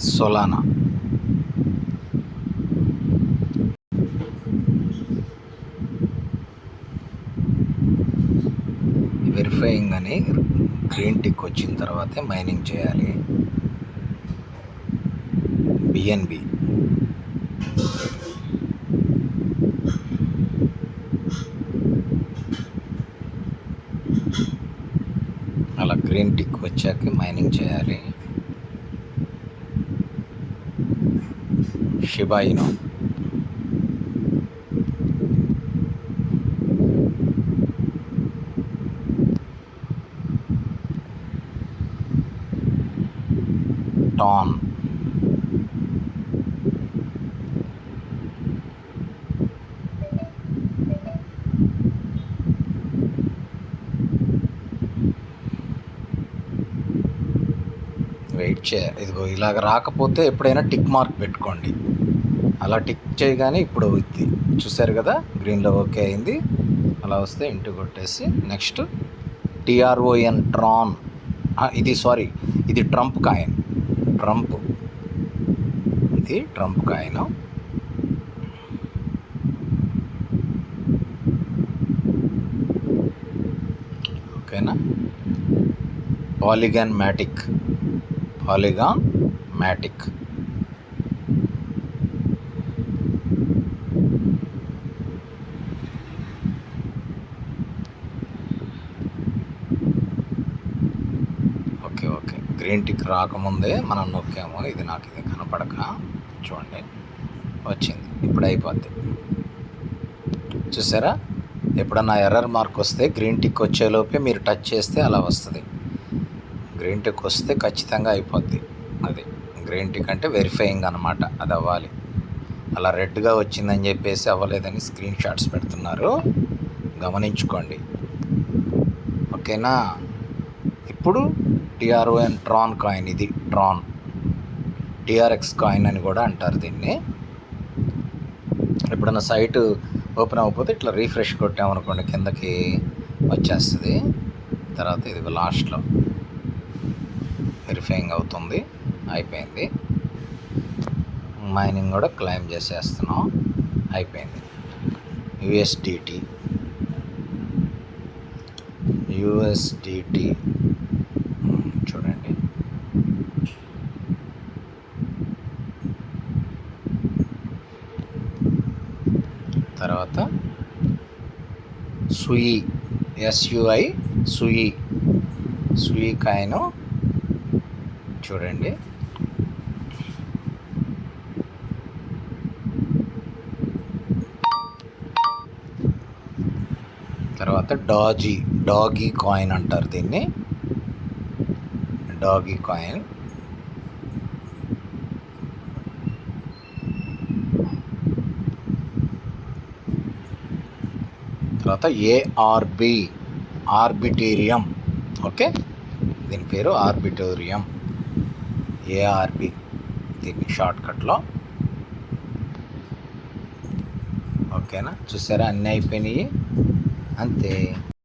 Solana? Verifying అని green tick వచ్చిన తర్వాతే మైనింగ్ చేయాలి. బిఎన్బి అలా గ్రీన్ టిక్ వచ్చాక మైనింగ్ చేయాలి. সেবাই নয় টন వెయిట్ చే ఇదిగో ఇలాగ రాకపోతే ఎప్పుడైనా టిక్ మార్క్ పెట్టుకోండి. అలా టిక్ చేయగానే ఇప్పుడు ఇది చూసారు కదా గ్రీన్లో ఓకే అయింది. అలా వస్తే ఇంటి కొట్టేసి next T R O N Tron. ఇది సారీ ఇది ట్రంప్ కాయిన్. ట్రంప్. ఇది ట్రంప్ కాయిన్. ఓకేనా? Polygon Matic. Polygon Matic. Okay okay. Green tick రాకముందే మనం నొక్కాము. ఇది నాకు ఇది కనపడక. చూడండి. వచ్చింది. ఇప్పుడు అయిపోద్ది. చూసారా? ఎప్పుడన్నా ఎర్రర్ మార్క్ వస్తే గ్రీన్ టిక్ వచ్చేలోపే మీరు టచ్ చేస్తే అలా వస్తుంది. గ్రీన్ టిక్ వస్తే ఖచ్చితంగా అయిపోద్ది. అది గ్రీన్ టిక్ అంటే వెరిఫైయింగ్ అనమాట అది అవ్వాలి. అలా రెడ్గా వచ్చిందని చెప్పేసి అవ్వలేదని స్క్రీన్ షాట్స్ పెడుతున్నారు. గమనించుకోండి. ఓకేనా? ఇప్పుడు T R O N Tron coin ఇది. Tron T R X coin అని కూడా అంటారు దీన్ని. ఎప్పుడన్నా సైట్ ఓపెన్ అవ్వకపోతే ఇట్లా రీఫ్రెష్ కొట్టామనుకోండి కిందకి వచ్చేస్తుంది. తర్వాత ఇది లాస్ట్లో వెరిఫైయింగ్ అవుతుంది. అయిపోయింది. మైనింగ్ కూడా క్లైమ్ చేసేస్తున్నాం. అయిపోయింది. యుఎస్డిటి యుఎస్డిటి hmm, చూడండి. తర్వాత సుయి ఎస్యుఐ సుయి సుయి కాయను చూడండి. తర్వాత డాజీ డాగీ కాయిన్ అంటారు దీన్ని. Doggy coin. తర్వాత ఏఆర్బి ఆర్బిటేరియం. ఓకే? దీని పేరు ఆర్బిటోరియం. ఏఆర్బి దీన్ని షార్ట్కట్లో ఓకేనా చూసారా? అన్నీ అయిపోయినాయి. అంతే.